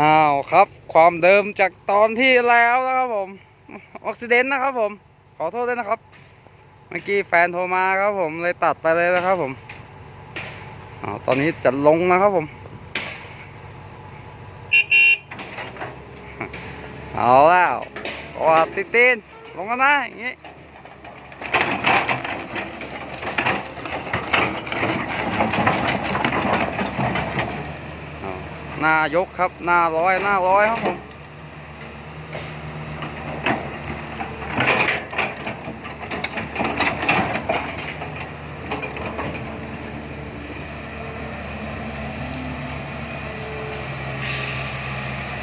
อ้าวครับ ความเดิมจากตอนที่แล้วนะครับผมออกซิเดนต์นะครับผม ขอโทษด้วยนะครับ เมื่อกี้แฟนโทรมาครับผมเลยตัดไปเลยนะครับผมอ้าวตอนนี้จะลงนะครับผมเอาแล้วกอดติดตีนลงกันนะอย่างงี้เอา หน้ายกครับหน้าร้อยหน้าร้อยครับผม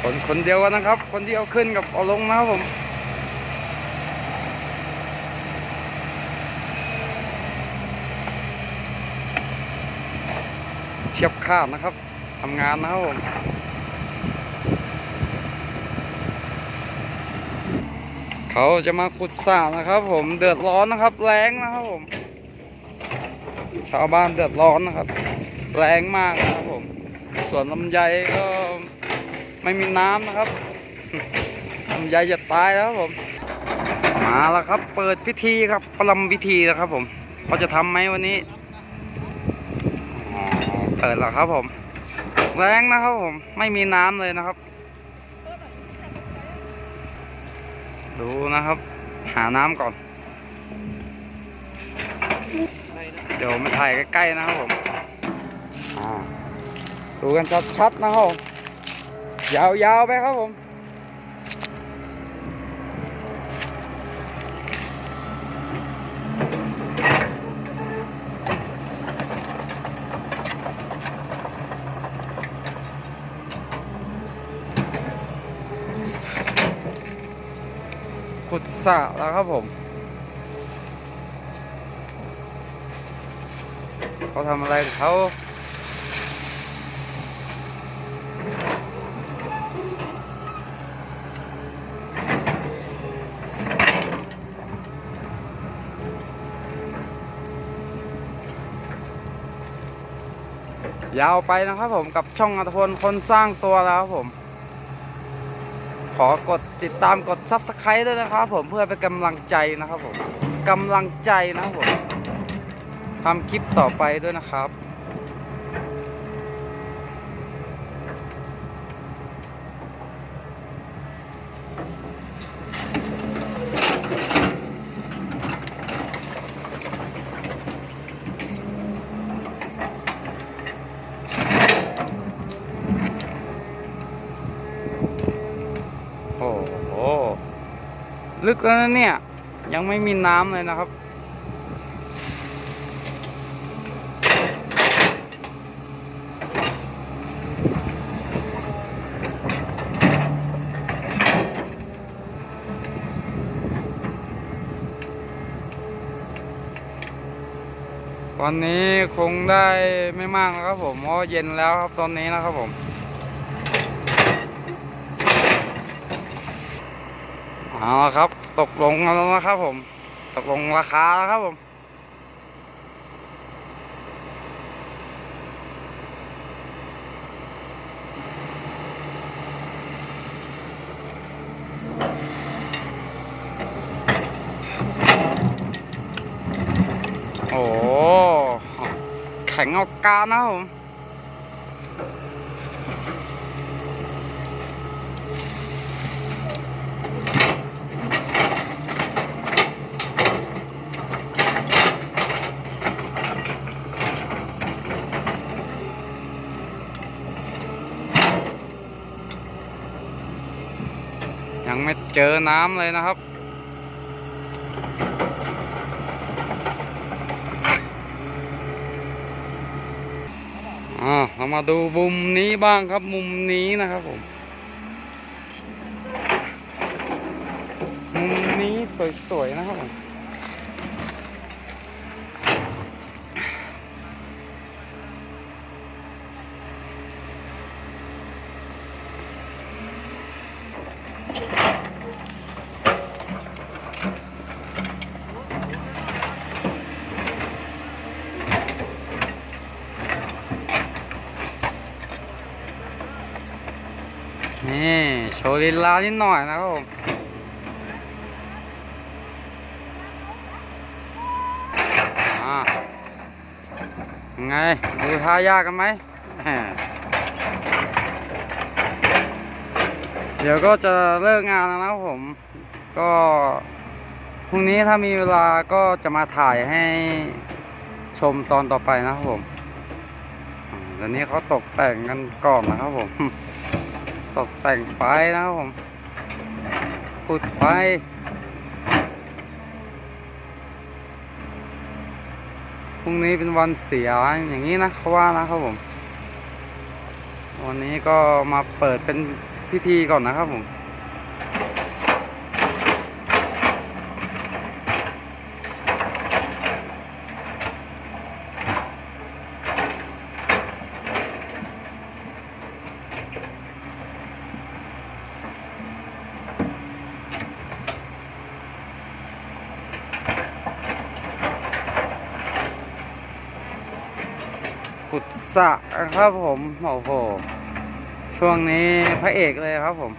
คนคนเดียวกันนะครับ คนที่เอาขึ้นกับเอาลงนะครับผมเฉียบขาดนะครับ ทำงานนะครับผมเขาจะมาขุดสระนะครับ ผมเดือดร้อนนะครับ แรงนะครับผม ชาวบ้านเดือดร้อนนะครับ แรงมากนะครับผมส่วนลำไยก็ไม่มีน้ำนะครับลำไยจะตายแล้วครับผม มาแล้วครับ เปิดพิธีครับประลำพิธีนะครับ ผมเขาจะทำไหมวันนี้เปิดแล้วครับผม แรงนะครับผม ไม่มีน้ำเลยนะครับ ดูนะครับ หาน้ำก่อน เดี๋ยวมาถ่ายใกล้ๆนะครับผมดูกันชัดๆนะครับผมยาวๆไปครับผม ขุดสระแล้วครับผม เขาทำอะไรของเขายาวไปนะครับผมกับช่องอัตพลคนสร้างตัวแล้วครับผม ขอกดติดตามกด s u b สไครต์ด้วยนะครับผมเพื่อเป็นกำลังใจนะครับผมกำลังใจนะครับผมทำคลิปต่อไปด้วยนะครับ โอ้โห ลึกแล้วนะเนี่ย ยังไม่มีน้ำเลยนะครับ วันนี้คงได้ไม่มากนะครับผมเพราะเย็นแล้วครับตอนนี้นะครับผม เอาครับ ตกลงแล้วนะครับผม ตกลงราคาแล้วครับผมโอ้แข็งเอาการนะครับผม ยังไม่เจอน้ำเลยนะครับ อ่าเรามาดูมุมนี้บ้างครับมุมนี้นะครับผม มุมนี้สวยๆนะครับผม นี่โชว์ลีลานิดหน่อยนะครับผมอ่าไง ดูท่ายากกันไหมแหม เดี๋ยวก็จะเลิกงานแล้วนะผม ก็พรุ่งนี้ถ้ามีเวลาก็จะมาถ่ายให้ชมตอนต่อไปนะครับผมเดี๋ยวนี้เขาตกแต่งกันก่อนนะครับผม ตกแต่งไปนะครับผมขุดไปพรุ่งนี้เป็นวันเสียอย่างนี้นะเขาว่านะครับผม วันนี้ก็มาเปิดเป็น พิธีก่อนนะครับผมขุดสระครับผม โอ้โห ช่วงนี้พระเอกเลยครับผม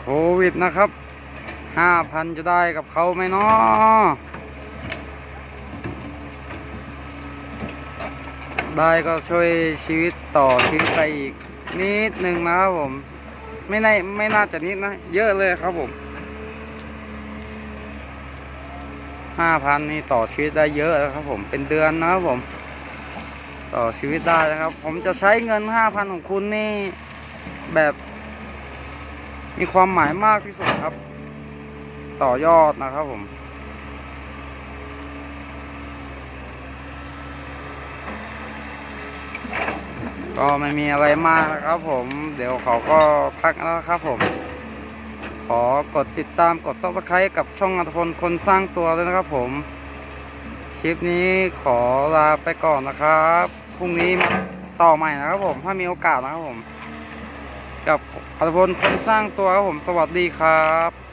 โควิดนะครับ ห้าพันจะได้กับเขาไหมเนาะ ได้ก็ช่วยชีวิตต่อชีวิตไปอีกนิดนึงนะครับผม ไม่ได้ไม่น่าจะนิดนะ เยอะเลยครับผมห้าพันนี่ต่อชีวิตได้เยอะแล้วครับผมเป็นเดือนนะครับผม ต่อชีวิตได้นะครับ ผมจะใช้เงินห้าพันของคุณนี่แบบ มีความหมายมากที่สุดครับ ต่อยอดนะครับผม ก็ไม่มีอะไรมากนะครับผม เดี๋ยวเขาก็พักแล้วครับผม ขอกดติดตามกด subscribe กับช่องอัตพลคนสร้างตัวด้วยนะครับผม คลิปนี้ขอลาไปก่อนนะครับพรุ่งนี้ต่อใหม่นะครับผม ถ้ามีโอกาสนะครับผม กับอัตพลคนสร้างตัวครับผม สวัสดีครับ